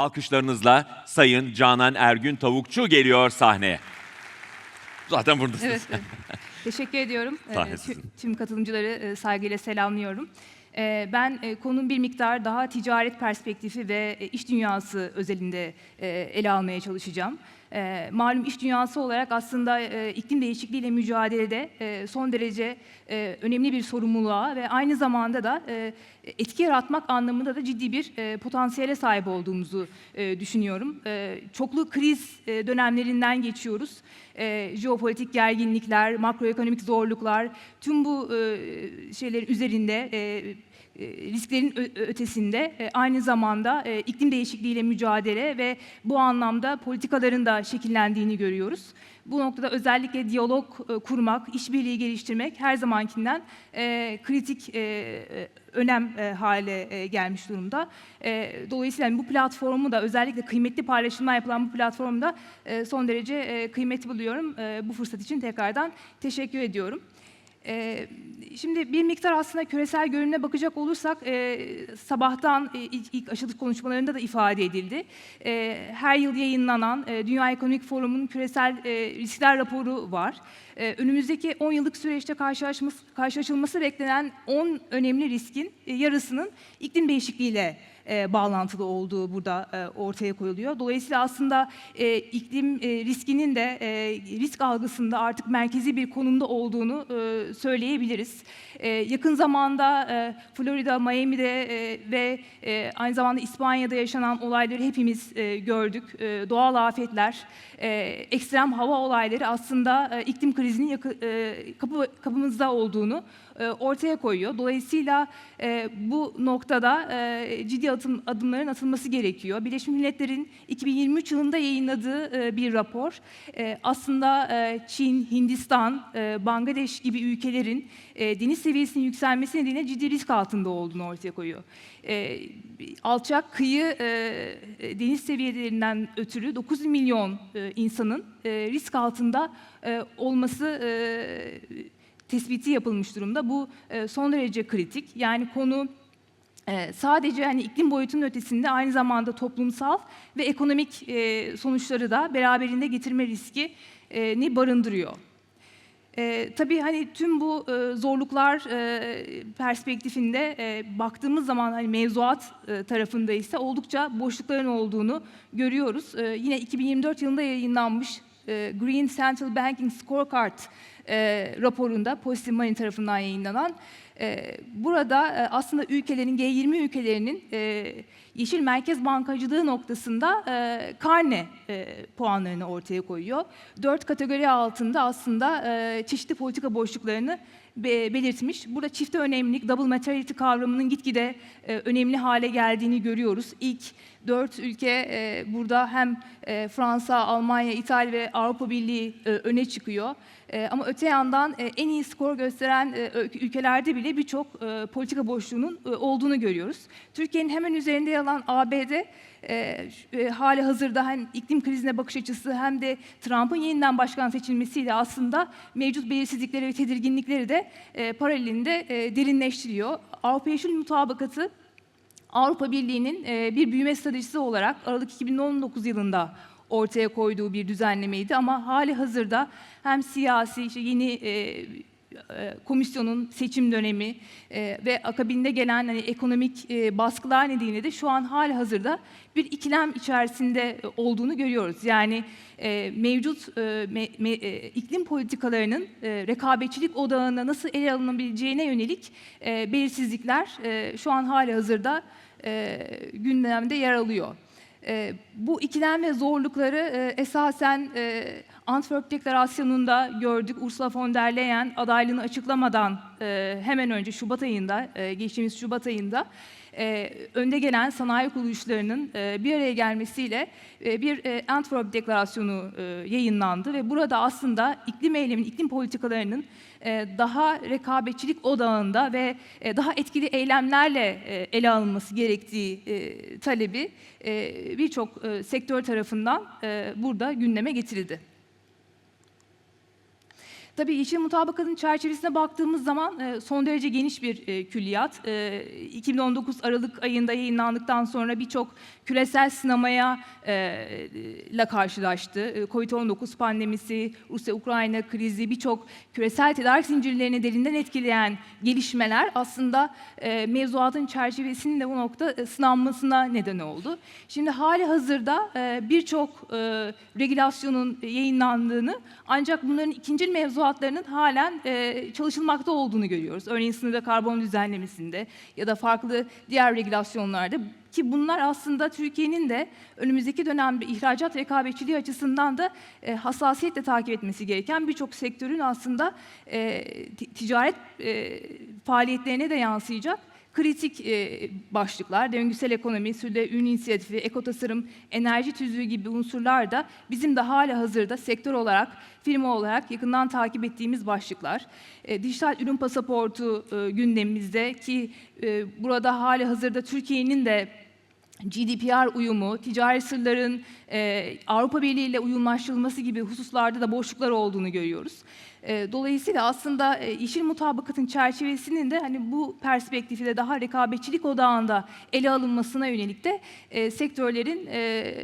Alkışlarınızla Sayın Canan Ergün Tavukçu geliyor sahneye. Zaten buradasınız. Evet. evet. Teşekkür ediyorum. Ee, Sahne sizin. Tüm katılımcıları e, saygıyla selamlıyorum. Ee, Ben e, konunun bir miktar daha ticaret perspektifi ve e, iş dünyası özelinde ele almaya çalışacağım. Ee, Malum iş dünyası olarak aslında e, iklim değişikliğiyle mücadelede e, son derece e, önemli bir sorumluluğa ve aynı zamanda da e, etki yaratmak anlamında da ciddi bir e, potansiyele sahip olduğumuzu e, düşünüyorum. E, Çoklu kriz e, dönemlerinden geçiyoruz. E, jeopolitik gerginlikler, makroekonomik zorluklar, tüm bu e, şeylerin üzerinde e, e, risklerin ö- ö- ötesinde e, aynı zamanda e, iklim değişikliğiyle mücadele ve bu anlamda politikaların da şekillendiğini görüyoruz. Bu noktada özellikle diyalog e, kurmak, işbirliği geliştirmek her zamankinden e, kritik e, e, önem e, hale e, gelmiş durumda. E, dolayısıyla bu platformu da özellikle kıymetli paylaşımlar yapılan bu platformu da e, son derece e, kıymetli buluyorum. E, bu fırsat için tekrardan teşekkür ediyorum. Ee, Şimdi bir miktar aslında küresel görünüme bakacak olursak e, sabahtan e, ilk, açılış konuşmalarında da ifade edildi. E, her yıl yayınlanan Dünya Ekonomik Forumu'nun küresel e, riskler raporu var. Önümüzdeki 10 yıllık süreçte karşılaşılması beklenen 10 önemli riskin yarısının iklim değişikliğiyle e, bağlantılı olduğu burada e, ortaya koyuluyor. Dolayısıyla aslında e, iklim riskinin de risk algısında artık merkezi bir konumda olduğunu söyleyebiliriz. Yakın zamanda Florida, Miami'de ve aynı zamanda İspanya'da yaşanan olayları hepimiz gördük. Doğal afetler, ekstrem hava olayları aslında iklim krizinin kapı, kapımızda olduğunu ortaya koyuyor. Dolayısıyla e, bu noktada e, ciddi atım, adımların atılması gerekiyor. Birleşmiş Milletler'in 2023 yılında yayınladığı e, bir rapor e, aslında e, Çin, Hindistan, e, Bangladeş gibi ülkelerin e, deniz seviyesinin yükselmesi nedeniyle ciddi risk altında olduğunu ortaya koyuyor. E, alçak kıyı e, e, deniz seviyelerinden ötürü 9 milyon e, insanın e, risk altında e, olması e, tespiti yapılmış durumda. Bu e, son derece kritik. Yani konu e, sadece hani iklim boyutunun ötesinde aynı zamanda toplumsal ve ekonomik e, sonuçları da beraberinde getirme riski ni barındırıyor. E, tabii hani tüm bu e, zorluklar e, perspektifinde e, baktığımız zaman hani mevzuat e, tarafında ise oldukça boşlukların olduğunu görüyoruz. E, yine 2024 yılında yayınlanmış Green Central Banking Scorecard e, raporunda Positive Money tarafından yayınlanan e, burada e, aslında ülkelerin G20 ülkelerinin e, yeşil merkez bankacılığı noktasında e, karne e, puanlarını ortaya koyuyor. Dört kategori altında aslında e, çeşitli politika boşluklarını belirtmiş. Burada çifte önemlilik, double materiality kavramının gitgide e, önemli hale geldiğini görüyoruz. İlk dört ülke e, burada hem e, Fransa, Almanya, İtalya ve Avrupa Birliği öne çıkıyor. E, ama öte yandan e, en iyi skor gösteren e, ülkelerde bile birçok e, politika boşluğunun olduğunu görüyoruz. Türkiye'nin hemen üzerinde yer alan ABD e, hali hazırda hem iklim krizine bakış açısı hem de Trump'ın yeniden başkan seçilmesiyle aslında mevcut belirsizlikleri ve tedirginlikleri de paralelinde derinleştiriyor. Avrupa Yeşil Mutabakatı Avrupa Birliği'nin bir büyüme stratejisi olarak Aralık 2019 yılında ortaya koyduğu bir düzenlemeydi ama hali hazırda hem siyasi işte yeni e, e, komisyonun seçim dönemi e, ve akabinde gelen hani ekonomik e, baskılar nedeniyle de şu an hali hazırda bir ikilem içerisinde e, olduğunu görüyoruz. Yani e, mevcut e, me- me- e, iklim politikalarının e, rekabetçilik odağına nasıl ele alınabileceğine yönelik e, belirsizlikler e, şu an hali hazırda e, gündemde yer alıyor. E, bu ikilem ve zorlukları e, esasen e, Antwerp Deklarasyonu'nda gördük. Ursula von der Leyen adaylığını açıklamadan e, hemen önce Şubat ayında, e, geçtiğimiz Şubat ayında e, önde gelen sanayi kuruluşlarının e, bir araya gelmesiyle e, bir e, Antwerp Deklarasyonu e, yayınlandı ve burada aslında iklim eyleminin, iklim politikalarının e, daha rekabetçilik odağında ve e, daha etkili eylemlerle e, ele alınması gerektiği e, talebi e, birçok e, sektör tarafından e, burada gündeme getirildi. Tabii yeşil mutabakatın çerçevesine baktığımız zaman e, son derece geniş bir e, külliyat. E, 2019 Aralık ayında yayınlandıktan sonra birçok küresel sinemaya e, ile karşılaştı. E, Covid-19 pandemisi, Rusya-Ukrayna krizi, birçok küresel tedarik zincirlerini derinden etkileyen gelişmeler aslında e, mevzuatın çerçevesinin de bu nokta e, sınanmasına neden oldu. Şimdi hali hazırda e, birçok e, regülasyonun yayınlandığını ancak bunların ikinci mevzuatlarının halen e, çalışılmakta olduğunu görüyoruz. Örneğin sınırda karbon düzenlemesinde ya da farklı diğer regülasyonlarda ki bunlar aslında Türkiye'nin de önümüzdeki dönemde ihracat rekabetçiliği açısından da e, hassasiyetle takip etmesi gereken birçok sektörün aslında e, ti- ticaret e, faaliyetlerine de yansıyacak kritik e, başlıklar, döngüsel ekonomi, sürdürülebilir ürün inisiyatifi, ekotasarım, enerji tüzüğü gibi unsurlar da bizim de hala hazırda sektör olarak, firma olarak yakından takip ettiğimiz başlıklar. E, dijital ürün pasaportu e, gündemimizde ki e, burada hala hazırda Türkiye'nin de GDPR uyumu, ticari sırların e, Avrupa Birliği ile uyumlaştırılması gibi hususlarda da boşluklar olduğunu görüyoruz. E, dolayısıyla aslında e, yeşil mutabakatın çerçevesinin de hani bu perspektifi de daha rekabetçilik odağında ele alınmasına yönelik de e, sektörlerin e,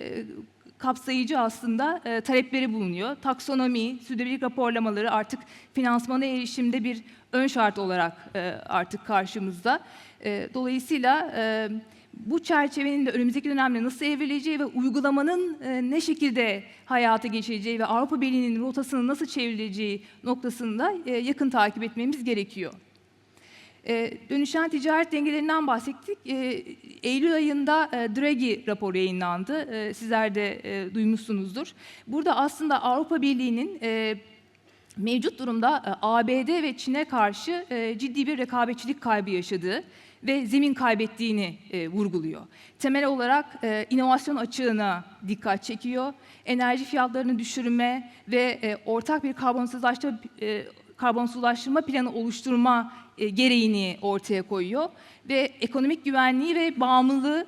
kapsayıcı aslında e, talepleri bulunuyor. Taksonomi, sürdürülebilirlik raporlamaları artık finansmana erişimde bir ön şart olarak e, artık karşımızda. E, dolayısıyla e, bu çerçevenin de önümüzdeki dönemde nasıl evrileceği ve uygulamanın e, ne şekilde hayata geçeceği ve Avrupa Birliği'nin rotasını nasıl çevrileceği noktasında e, yakın takip etmemiz gerekiyor. E, dönüşen ticaret dengelerinden bahsettik. Eylül ayında Draghi raporu yayınlandı. Sizler de duymuşsunuzdur. Burada aslında Avrupa Birliği'nin mevcut durumda e, ABD ve Çin'e karşı e, ciddi bir rekabetçilik kaybı yaşadığı ve zemin kaybettiğini e, vurguluyor. Temel olarak inovasyon açığına dikkat çekiyor. Enerji fiyatlarını düşürme ve ortak bir karbonsuzlaştırma, karbonsuzlaştırma planı oluşturma gereğini ortaya koyuyor ve ekonomik güvenliği ve bağımlılığı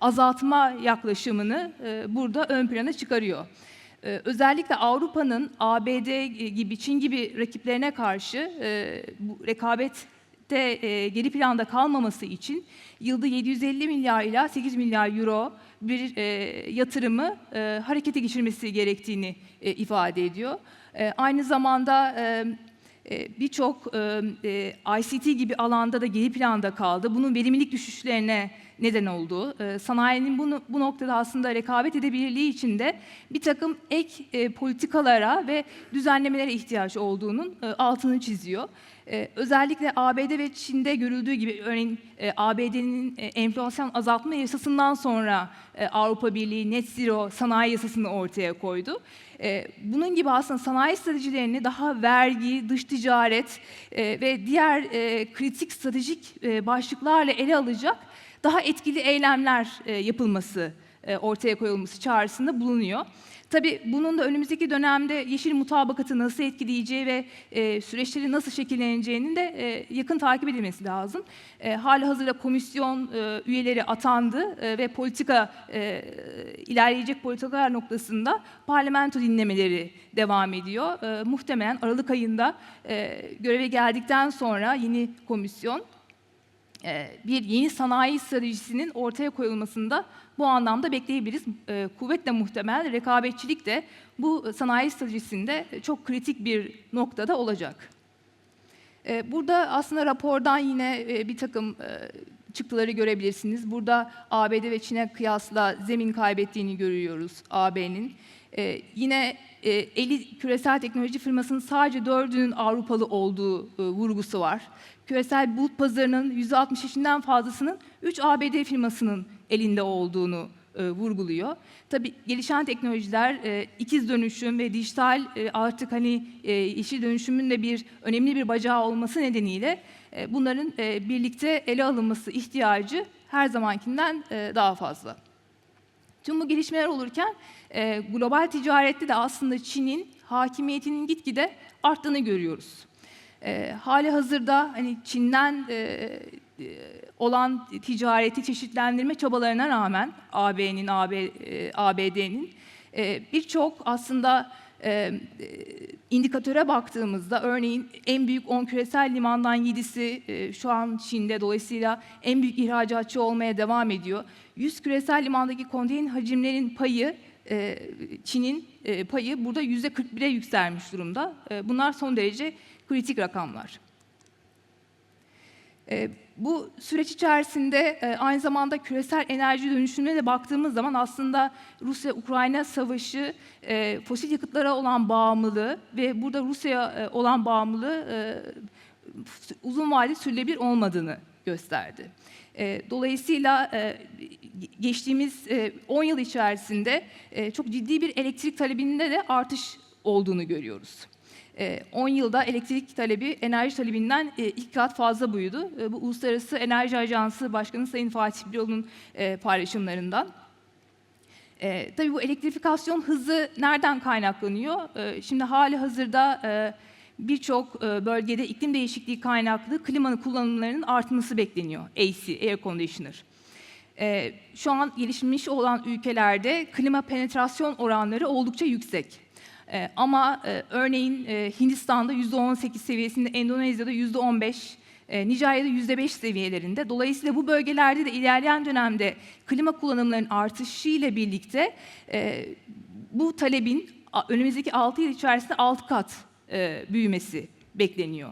azaltma yaklaşımını burada ön plana çıkarıyor. Ee, özellikle Avrupa'nın ABD gibi, Çin gibi rakiplerine karşı e, bu rekabette e, geri planda kalmaması için yılda 750 milyar ila 8 milyar euro bir e, yatırımı harekete geçirmesi gerektiğini ifade ediyor. Aynı zamanda birçok e, e, ICT gibi alanda da geri planda kaldı. Bunun verimlilik düşüşlerine neden oldu. E, sanayinin bunu, bu noktada aslında rekabet edebilirliği için de bir takım ek e, politikalara ve düzenlemelere ihtiyaç olduğunun e, altını çiziyor. E, özellikle ABD ve Çin'de görüldüğü gibi örneğin e, ABD'nin enflasyon azaltma yasasından sonra Avrupa Birliği net zero sanayi yasasını ortaya koydu. E, bunun gibi aslında sanayi stratejilerini daha vergi, dış ticaret e, ve diğer e, kritik stratejik e, başlıklarla ele alacak daha etkili eylemler yapılması, ortaya koyulması çağrısında bulunuyor. Tabii bunun da önümüzdeki dönemde yeşil mutabakatı nasıl etkileyeceği ve e, süreçleri nasıl şekilleneceğinin de e, yakın takip edilmesi lazım. E, hali hazırda komisyon e, üyeleri atandı e, ve politika e, ilerleyecek politikalar noktasında parlamento dinlemeleri devam ediyor. E, muhtemelen Aralık ayında e, göreve geldikten sonra yeni komisyon e, bir yeni sanayi stratejisinin ortaya koyulmasında bu anlamda bekleyebiliriz. E, Kuvvetle muhtemel rekabetçilik de bu sanayi stratejisinde çok kritik bir noktada olacak. E, Burada aslında rapordan yine e, bir takım e, çıktıları görebilirsiniz. Burada ABD ve Çin'e kıyasla zemin kaybettiğini görüyoruz AB'nin. E, yine e, 50 küresel teknoloji firmasının sadece dördünün Avrupalı olduğu e, vurgusu var. Küresel bulut pazarının %65'inden fazlasının 3 ABD firmasının elinde olduğunu e, vurguluyor. Tabii gelişen teknolojiler, e, ikiz dönüşüm ve dijital e, artık hani e, yeşil dönüşümün de bir önemli bir bacağı olması nedeniyle e, bunların e, birlikte ele alınması ihtiyacı her zamankinden e, daha fazla. Tüm bu gelişmeler olurken e, global ticarette de aslında Çin'in hakimiyetinin gitgide arttığını görüyoruz. E, hali hazırda hani Çin'den e, e, olan ticareti çeşitlendirme çabalarına rağmen AB'nin, AB, e, ABD'nin e, birçok aslında e, indikatöre baktığımızda örneğin en büyük 10 küresel limandan 7'si e, şu an Çin'de dolayısıyla en büyük ihracatçı olmaya devam ediyor. 100 küresel limandaki konteyner hacimlerin payı e, Çin'in e, payı burada %41'e yükselmiş durumda. E, bunlar son derece kritik rakamlar. E, bu süreç içerisinde e, aynı zamanda küresel enerji dönüşümüne de baktığımız zaman aslında Rusya-Ukrayna savaşı e, fosil yakıtlara olan bağımlılığı ve burada Rusya'ya e, olan bağımlılığı e, uzun vadeli sürülebilir olmadığını gösterdi. E, dolayısıyla e, geçtiğimiz e, 10 yıl içerisinde e, çok ciddi bir elektrik talebinde de artış olduğunu görüyoruz. E, 10 yılda elektrik talebi enerji talebinden e, iki kat fazla buydu. E, bu Uluslararası Enerji Ajansı Başkanı Sayın Fatih Birol'un e, paylaşımlarından. E, tabii bu elektrifikasyon hızı nereden kaynaklanıyor? Şimdi hali hazırda e, birçok bölgede iklim değişikliği kaynaklı klimanın kullanımlarının artması bekleniyor. AC, Air Conditioner. Şu an gelişmiş olan ülkelerde klima penetrasyon oranları oldukça yüksek. E, ama e, örneğin e, Hindistan'da %18 seviyesinde, Endonezya'da %15, e, Nijerya'da %5 seviyelerinde. Dolayısıyla bu bölgelerde de ilerleyen dönemde klima kullanımlarının artışı ile birlikte e, bu talebin önümüzdeki 6 yıl içerisinde 6 kat e, büyümesi bekleniyor.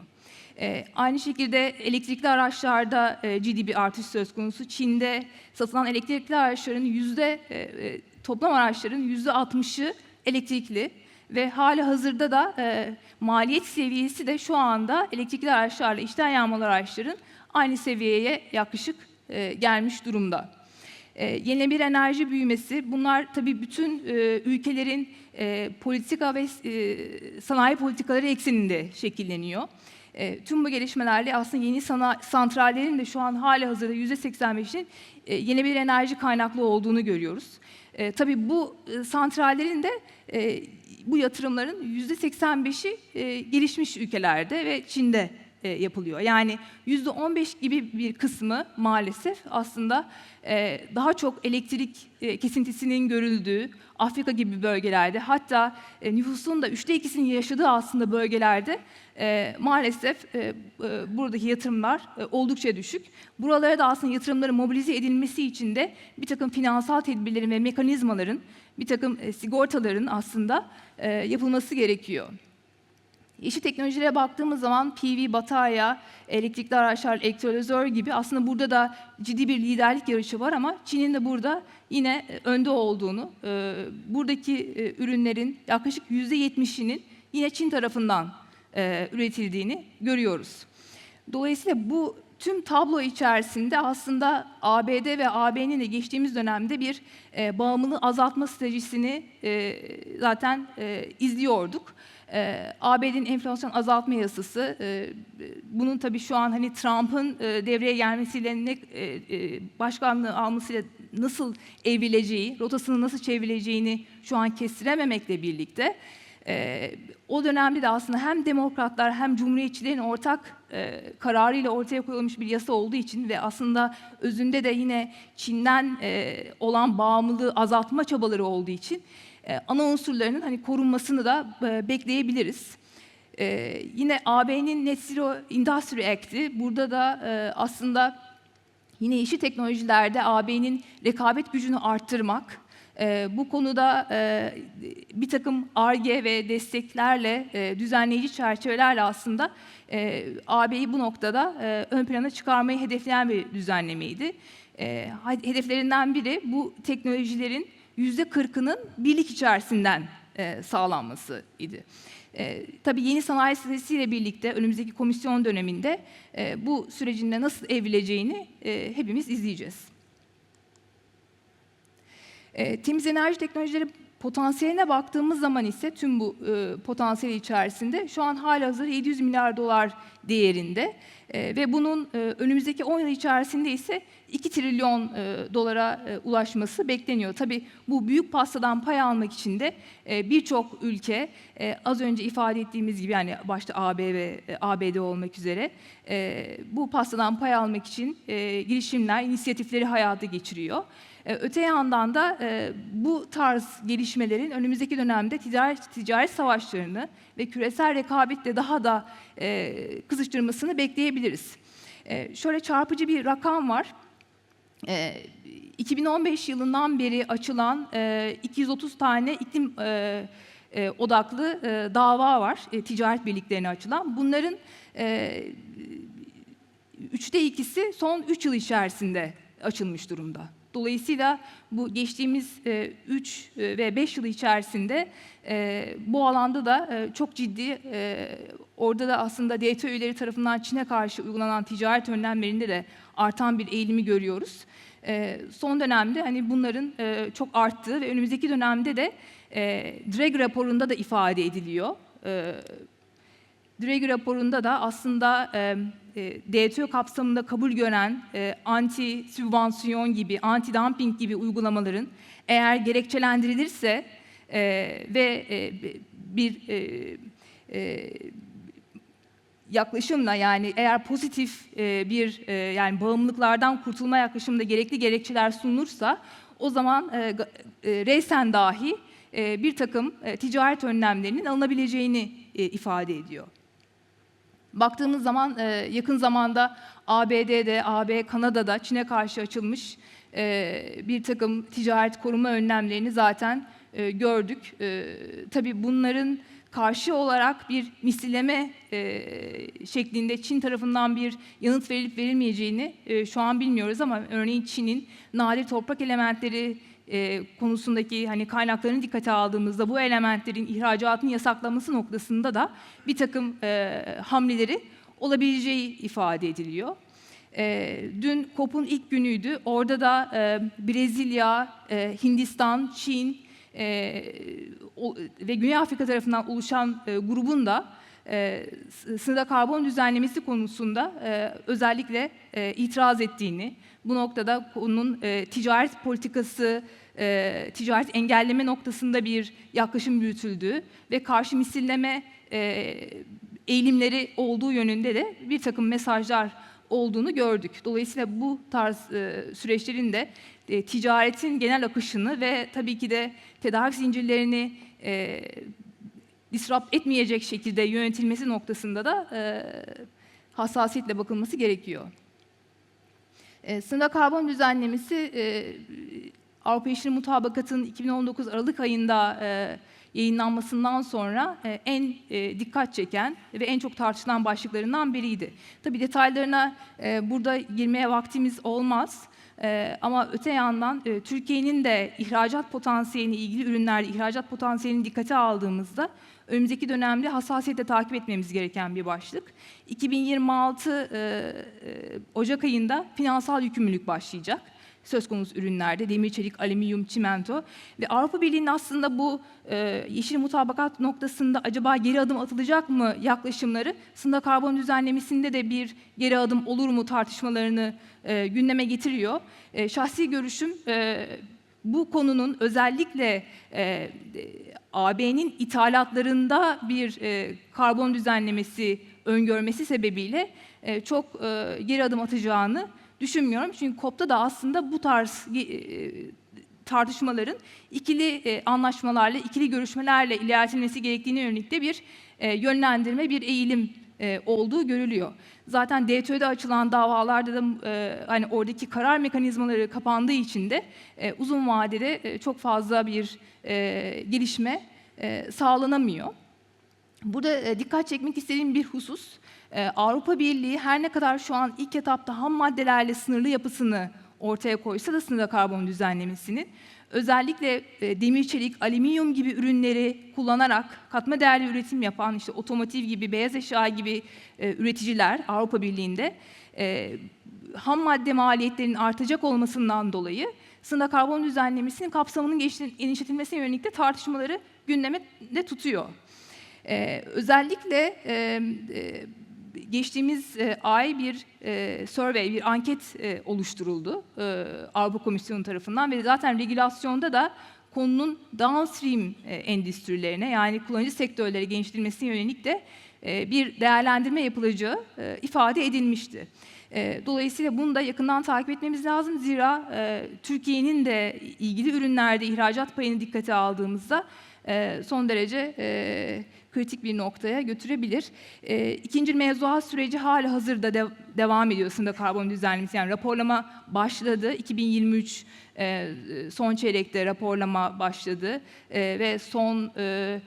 E, aynı şekilde elektrikli araçlarda ciddi bir artış söz konusu. Çin'de satılan elektrikli araçların yüzde toplam araçların yüzde 60'ı elektrikli ve hali hazırda da e, maliyet seviyesi de şu anda elektrikli araçlarla içten yanmalı araçların aynı seviyeye yaklaşık e, gelmiş durumda. E, yenilenebilir enerji büyümesi, bunlar tabii bütün e, ülkelerin e, politika ve e, sanayi politikaları ekseninde şekilleniyor. E, tüm bu gelişmelerle aslında yeni sana, santrallerin de şu an hali hazırda %85'in e, yenilenebilir enerji kaynaklı olduğunu görüyoruz. E, tabii bu e, santrallerin de e, bu yatırımların %85'i e, gelişmiş ülkelerde ve Çin'de e, yapılıyor. Yani %15 gibi bir kısmı maalesef aslında e, daha çok elektrik e, kesintisinin görüldüğü Afrika gibi bölgelerde hatta nüfusun da üçte ikisinin yaşadığı aslında bölgelerde maalesef e, buradaki yatırımlar oldukça düşük. Buralara da aslında yatırımların mobilize edilmesi için de bir takım finansal tedbirlerin ve mekanizmaların, bir takım sigortaların aslında yapılması gerekiyor. Yeşil teknolojilere baktığımız zaman PV, batarya, elektrikli araçlar, elektrolizör gibi aslında burada da ciddi bir liderlik yarışı var ama Çin'in de burada yine e, önde olduğunu, e, buradaki e, ürünlerin yaklaşık %70'inin yine Çin tarafından üretildiğini görüyoruz. Dolayısıyla bu tüm tablo içerisinde aslında ABD ve AB'nin de geçtiğimiz dönemde bir bağımlılığı azaltma stratejisini zaten izliyorduk. E, ABD'nin enflasyon azaltma yasası, e, bunun tabii şu an hani Trump'ın e, devreye gelmesiyle ne e, e, başkanlığı almasıyla nasıl evrileceği, rotasını nasıl çevrileceğini şu an kestirememekle birlikte e, o dönemde de aslında hem demokratlar hem cumhuriyetçilerin ortak e, kararıyla ortaya koyulmuş bir yasa olduğu için ve aslında özünde de yine Çin'den e, olan bağımlılığı azaltma çabaları olduğu için e, ana unsurlarının hani korunmasını da e, bekleyebiliriz. E, yine AB'nin Net Zero Industry Act'i burada da aslında yine yeşil teknolojilerde AB'nin rekabet gücünü arttırmak, e, bu konuda e, bir takım ARGE ve desteklerle, e, düzenleyici çerçevelerle aslında e, AB'yi bu noktada e, ön plana çıkarmayı hedefleyen bir düzenlemeydi. E, hedeflerinden biri bu teknolojilerin yüzde kırkının birlik içerisinden e, sağlanması idi. E, tabii yeni sanayi stratejisiyle birlikte önümüzdeki komisyon döneminde e, bu sürecin de nasıl evrileceğini e, hepimiz izleyeceğiz. E, temiz enerji teknolojileri potansiyeline baktığımız zaman ise tüm bu e, potansiyeli içerisinde şu an halihazırda 700 milyar dolar değerinde e, ve bunun e, önümüzdeki 10 yıl içerisinde ise 2 trilyon e, dolara e, ulaşması bekleniyor. Tabii bu büyük pastadan pay almak için de e, birçok ülke e, az önce ifade ettiğimiz gibi yani başta AB ve e, ABD olmak üzere e, bu pastadan pay almak için e, girişimler, inisiyatifleri hayata geçiriyor. E, Öte yandan da e, bu tarz gelişmelerin önümüzdeki dönemde ticaret, ticaret savaşlarını ve küresel rekabetle daha da e, kızıştırmasını bekleyebiliriz. Şöyle çarpıcı bir rakam var. E, 2015 yılından beri açılan e, 230 tane iklim odaklı dava var, ticaret birliklerine açılan. Bunların üçte ikisi son üç yıl içerisinde açılmış durumda. Dolayısıyla bu geçtiğimiz 3 ve 5 yıl içerisinde e, bu alanda da e, çok ciddi, e, orada da aslında DT üyeleri tarafından Çin'e karşı uygulanan ticaret önlemlerinde de artan bir eğilimi görüyoruz. E, son dönemde hani bunların e, çok arttığı ve önümüzdeki dönemde de e, DREG raporunda da ifade ediliyor. E, DREG raporunda da aslında e, e, DTÖ kapsamında kabul gören e, anti sübvansiyon gibi, anti dumping gibi uygulamaların eğer gerekçelendirilirse e, ve e, bir e, e, yaklaşımla yani eğer pozitif e, bir e, yani bağımlılıklardan kurtulma yaklaşımında gerekli gerekçeler sunulursa o zaman e, e, reysen dahi e, bir takım e, ticaret önlemlerinin alınabileceğini e, ifade ediyor. Baktığımız zaman e, yakın zamanda ABD'de, AB, Kanada'da Çin'e karşı açılmış e, bir takım ticaret koruma önlemlerini zaten e, gördük. E, tabii bunların karşı olarak bir misilleme e, şeklinde Çin tarafından bir yanıt verilip verilmeyeceğini e, şu an bilmiyoruz ama örneğin Çin'in nadir toprak elementleri e, konusundaki hani kaynaklarını dikkate aldığımızda bu elementlerin ihracatını yasaklaması noktasında da bir takım e, hamleleri olabileceği ifade ediliyor. E, dün COP'un ilk günüydü. Orada da e, Brezilya, e, Hindistan, Çin e, o- ve Güney Afrika tarafından oluşan e, grubun da e, sınırda karbon düzenlemesi konusunda e, özellikle e, itiraz ettiğini, bu noktada konunun e, ticaret politikası, e, ticaret engelleme noktasında bir yaklaşım yürütüldüğü ve karşı misilleme e, eğilimleri olduğu yönünde de bir takım mesajlar olduğunu gördük. Dolayısıyla bu tarz e, süreçlerin de e, ticaretin genel akışını ve tabii ki de tedarik zincirlerini e, disrupt etmeyecek şekilde yönetilmesi noktasında da e, hassasiyetle bakılması gerekiyor. E, sınırda karbon düzenlemesi e, Avrupa Yeşil Mutabakatı'nın 2019 Aralık ayında e, yayınlanmasından sonra e, en e, dikkat çeken ve en çok tartışılan başlıklarından biriydi. Tabii detaylarına e, burada girmeye vaktimiz olmaz. E, ama öte yandan e, Türkiye'nin de ihracat potansiyelini, ilgili ürünlerde ihracat potansiyelini dikkate aldığımızda önümüzdeki dönemde hassasiyetle takip etmemiz gereken bir başlık. 2026 e, e, Ocak ayında finansal yükümlülük başlayacak söz konusu ürünlerde demir, çelik, alüminyum, çimento ve Avrupa Birliği'nin aslında bu e, yeşil mutabakat noktasında acaba geri adım atılacak mı yaklaşımları sınırda karbon düzenlemesinde de bir geri adım olur mu tartışmalarını e, gündeme getiriyor. E, şahsi görüşüm e, bu konunun özellikle e, AB'nin ithalatlarında bir e, karbon düzenlemesi öngörmesi sebebiyle e, çok e, geri adım atacağını düşünmüyorum. Çünkü COP'ta da aslında bu tarz e, tartışmaların ikili e, anlaşmalarla, ikili görüşmelerle ilerletilmesi gerektiğine yönelik de bir e, yönlendirme, bir eğilim e, olduğu görülüyor. Zaten DTÖ'de açılan davalarda da e, hani oradaki karar mekanizmaları kapandığı için de e, uzun vadede e, çok fazla bir e, gelişme e, sağlanamıyor. Burada e, dikkat çekmek istediğim bir husus, e, Avrupa Birliği her ne kadar şu an ilk etapta ham maddelerle sınırlı yapısını ortaya koysa da sınırda karbon düzenlemesinin, özellikle e, demir, çelik, alüminyum gibi ürünleri kullanarak katma değerli üretim yapan işte otomotiv gibi, beyaz eşya gibi üreticiler Avrupa Birliği'nde ham madde maliyetlerinin artacak olmasından dolayı sınırda karbon düzenlemesinin kapsamının genişlet- genişletilmesine yönelik de tartışmaları gündemde tutuyor. Ee, özellikle e, e, geçtiğimiz e, ay bir e, survey, bir anket e, oluşturuldu e, Avrupa Komisyonu tarafından ve zaten regülasyonda da konunun downstream e, endüstrilerine yani kullanıcı sektörlere genişletilmesine yönelik de e, bir değerlendirme yapılacağı e, ifade edilmişti. E, dolayısıyla bunu da yakından takip etmemiz lazım. Zira e, Türkiye'nin de ilgili ürünlerde ihracat payını dikkate aldığımızda e, son derece e, kritik bir noktaya götürebilir. E, ikinci mevzuat süreci hala hazırda de, devam ediyor sınırda karbon düzenlemesi. Yani raporlama başladı. 2023 e, son çeyrekte raporlama başladı E, ve son e, e,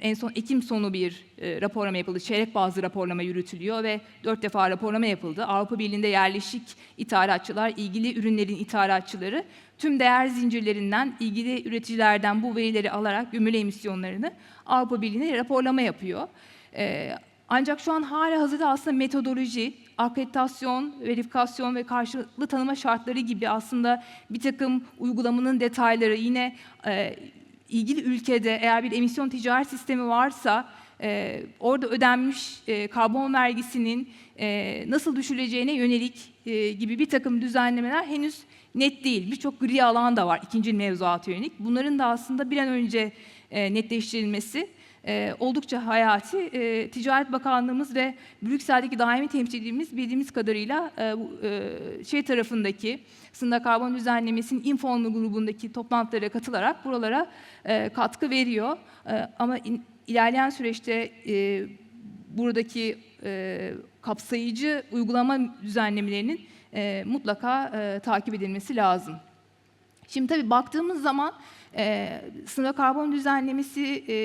en son Ekim sonu bir raporlama yapıldı. Çeyrek bazlı raporlama yürütülüyor ve dört defa raporlama yapıldı. Avrupa Birliği'nde yerleşik ithalatçılar, ilgili ürünlerin ithalatçıları tüm değer zincirlerinden, ilgili üreticilerden bu verileri alarak gümrük emisyonlarını Avrupa Birliği'ne raporlama yapıyor. Ancak şu an hala hazırda aslında metodoloji, akreditasyon, verifikasyon ve karşılıklı tanıma şartları gibi aslında bir takım uygulamanın detayları yine ilgili ülkede eğer bir emisyon ticaret sistemi varsa e, orada ödenmiş e, karbon vergisinin e, nasıl düşüleceğine yönelik e, gibi bir takım düzenlemeler henüz net değil. Birçok gri alan da var ikinci mevzuata yönelik. Bunların da aslında bir an önce e, netleştirilmesi e, oldukça hayati. E, Ticaret Bakanlığımız ve Brüksel'deki daimi temsilciliğimiz bildiğimiz kadarıyla e, e, şey tarafındaki sınırda karbon düzenlemesinin informal grubundaki toplantılara katılarak buralara e, katkı veriyor. E, ama in, ilerleyen süreçte e, buradaki e, kapsayıcı uygulama düzenlemelerinin e, mutlaka e, takip edilmesi lazım. Şimdi tabii baktığımız zaman e, karbon düzenlemesi e,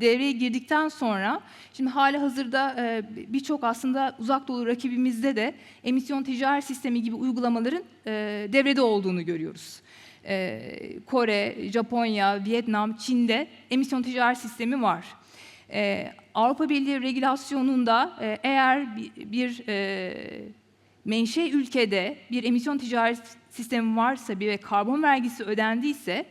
devreye girdikten sonra şimdi hali hazırda e, birçok aslında uzak doğu rakibimizde de emisyon ticaret sistemi gibi uygulamaların e, devrede olduğunu görüyoruz. E, Kore, Japonya, Vietnam, Çin'de emisyon ticaret sistemi var. E, Avrupa Birliği regülasyonunda e, eğer bir, bir e, menşe ülkede bir emisyon ticaret sistemi varsa bir ve karbon vergisi ödendiyse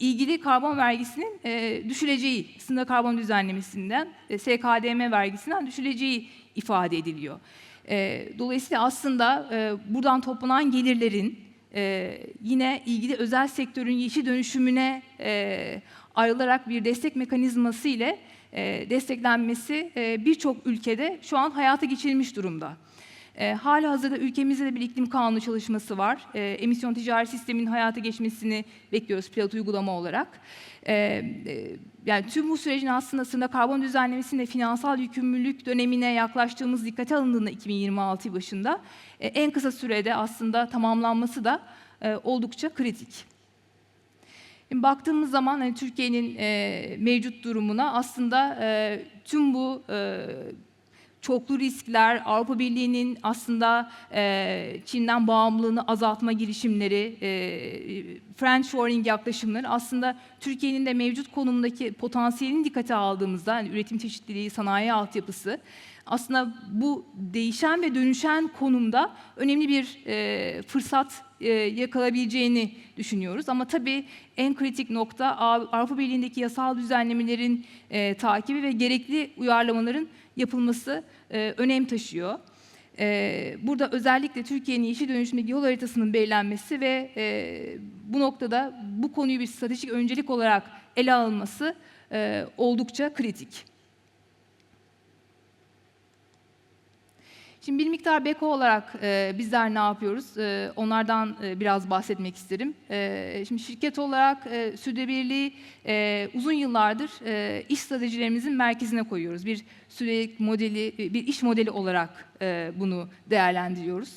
ilgili karbon vergisinin e, düşüleceği, sınırda karbon düzenlemesinden, e, SKDM vergisinden düşüleceği ifade ediliyor. E, dolayısıyla aslında e, buradan toplanan gelirlerin e, yine ilgili özel sektörün yeşil dönüşümüne e, ayrılarak bir destek mekanizması ile e, desteklenmesi e, birçok ülkede şu an hayata geçirilmiş durumda. E, hala hazırda ülkemizde de bir iklim kanunu çalışması var. E, emisyon ticaret sisteminin hayata geçmesini bekliyoruz pilot uygulama olarak. E, e, yani tüm bu sürecin aslında sınırda karbon düzenlemesinde finansal yükümlülük dönemine yaklaştığımız dikkate alındığında 2026 başında e, en kısa sürede aslında tamamlanması da e, oldukça kritik. Şimdi baktığımız zaman hani Türkiye'nin e, mevcut durumuna aslında e, tüm bu e, çoklu riskler, Avrupa Birliği'nin aslında e, Çin'den bağımlılığını azaltma girişimleri, e, French shoring yaklaşımları aslında Türkiye'nin de mevcut konumdaki potansiyelini dikkate aldığımızda, yani üretim çeşitliliği, sanayi altyapısı, aslında bu değişen ve dönüşen konumda önemli bir e, fırsat e, yakalayabileceğini düşünüyoruz. Ama tabii en kritik nokta Avrupa Birliği'ndeki yasal düzenlemelerin e, takibi ve gerekli uyarlamaların yapılması e, önem taşıyor. E, burada özellikle Türkiye'nin yeşil dönüşümdeki yol haritasının belirlenmesi ve e, bu noktada bu konuyu bir stratejik öncelik olarak ele alınması e, oldukça kritik. Şimdi bir miktar beko olarak e, bizler ne yapıyoruz? E, onlardan e, biraz bahsetmek isterim. E, şimdi şirket olarak e, sürdürülebilirliği e, uzun yıllardır e, iş stratejilerimizin merkezine koyuyoruz. Bir sürekli modeli, bir iş modeli olarak e, bunu değerlendiriyoruz.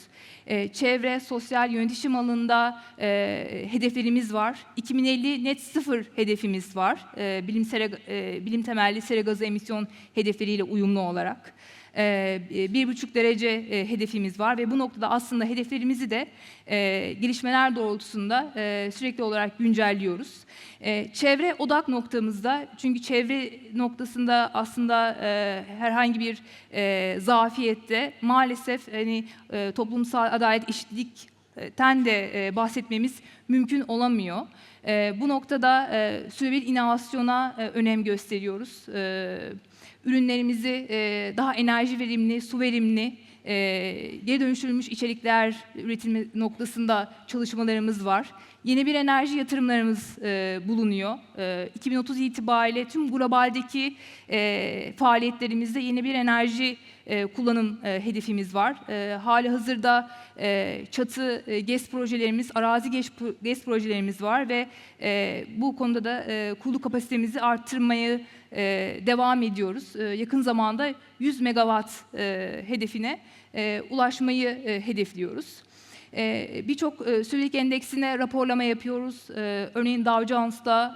E, çevre, sosyal yönetişim alanında e, hedeflerimiz var. 2050 net sıfır hedefimiz var. E, bilim, sera, e, bilim temelli sera gazı emisyon hedefleriyle uyumlu olarak e, bir buçuk derece e, hedefimiz var ve bu noktada aslında hedeflerimizi de e, gelişmeler doğrultusunda e, sürekli olarak güncelliyoruz. E, çevre odak noktamızda çünkü çevre noktasında aslında e, herhangi bir e, zafiyette maalesef hani e, toplumsal adalet eşitlikten de e, bahsetmemiz mümkün olamıyor. E, bu noktada e, sürekli inovasyona e, önem gösteriyoruz. Ürünlerimizi e, daha enerji verimli, su verimli, e, geri dönüştürülmüş içerikler üretilme noktasında çalışmalarımız var. Yeni bir enerji yatırımlarımız e, bulunuyor. E, 2030 itibariyle tüm globaldeki faaliyetlerimizde yeni bir enerji e, kullanım e, hedefimiz var. E, hali hazırda e, çatı e, GES projelerimiz, arazi GES, pro- GES projelerimiz var ve bu konuda da e, kapasitemizi arttırmayı devam ediyoruz. Yakın zamanda 100 megawatt hedefine ulaşmayı hedefliyoruz. E, Birçok e, Sürekli endeksine raporlama yapıyoruz. E, örneğin Dow Jones'ta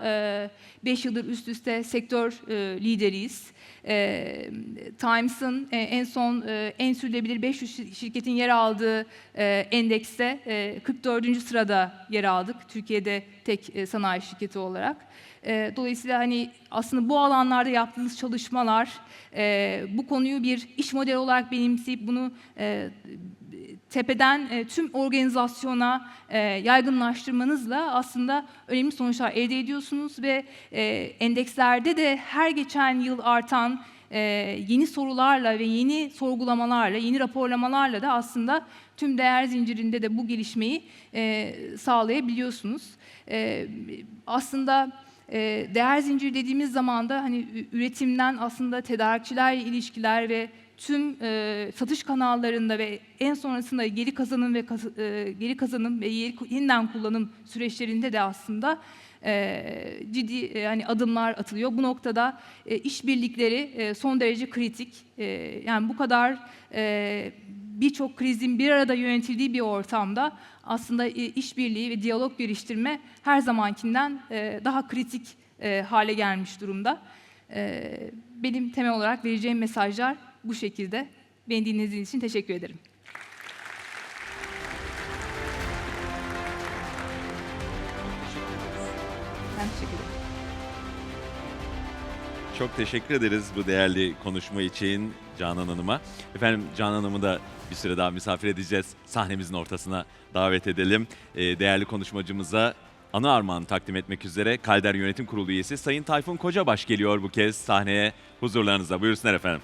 5 yıldır üst üste sektör e, lideriyiz. E, Times'ın e, en son e, en sürdürülebilir 500 şir- şirketin yer aldığı e, endekste e, 44. sırada yer aldık. Türkiye'de tek e, sanayi şirketi olarak. E, Dolayısıyla hani aslında bu alanlarda yaptığınız çalışmalar e, bu konuyu bir iş modeli olarak benimseyip bunu e, tepeden e, tüm organizasyona e, yaygınlaştırmanızla aslında önemli sonuçlar elde ediyorsunuz ve e, endekslerde de her geçen yıl artan e, yeni sorularla ve yeni sorgulamalarla, yeni raporlamalarla da aslında tüm değer zincirinde de bu gelişmeyi e, sağlayabiliyorsunuz. E, aslında e, değer zinciri dediğimiz zaman da hani üretimden aslında tedarikçilerle ilişkiler ve tüm e, satış kanallarında ve en sonrasında geri kazanım ve kaz- e, geri kazanım ve yeniden kullanım süreçlerinde de aslında e, ciddi e, hani adımlar atılıyor. Bu noktada e, işbirlikleri e, son derece kritik. E, yani bu kadar e, birçok krizin bir arada yönetildiği bir ortamda aslında e, işbirliği ve diyalog geliştirme her zamankinden e, daha kritik e, hale gelmiş durumda. E, benim temel olarak vereceğim mesajlar bu şekilde. Beni dinlediğiniz için teşekkür ederim. Ben teşekkür ederim. Çok teşekkür ederiz bu değerli konuşma için Canan Hanım'a. Efendim Canan Hanım'ı da bir süre daha misafir edeceğiz. Sahnemizin ortasına davet edelim. Ee, değerli konuşmacımıza anı armağan takdim etmek üzere Kalder Yönetim Kurulu üyesi Sayın Tayfun Kocabaş geliyor bu kez sahneye huzurlarınıza. Buyursunlar efendim.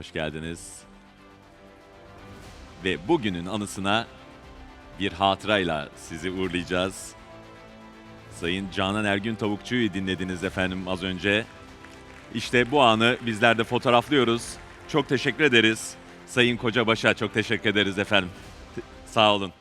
Hoş geldiniz. Ve bugünün anısına bir hatırayla sizi uğurlayacağız. Sayın Canan Ergün Tavukçu'yu dinlediniz efendim az önce. İşte bu anı bizler de fotoğraflıyoruz. Çok teşekkür ederiz. Sayın Kocabaş'a çok teşekkür ederiz efendim. Sağ olun.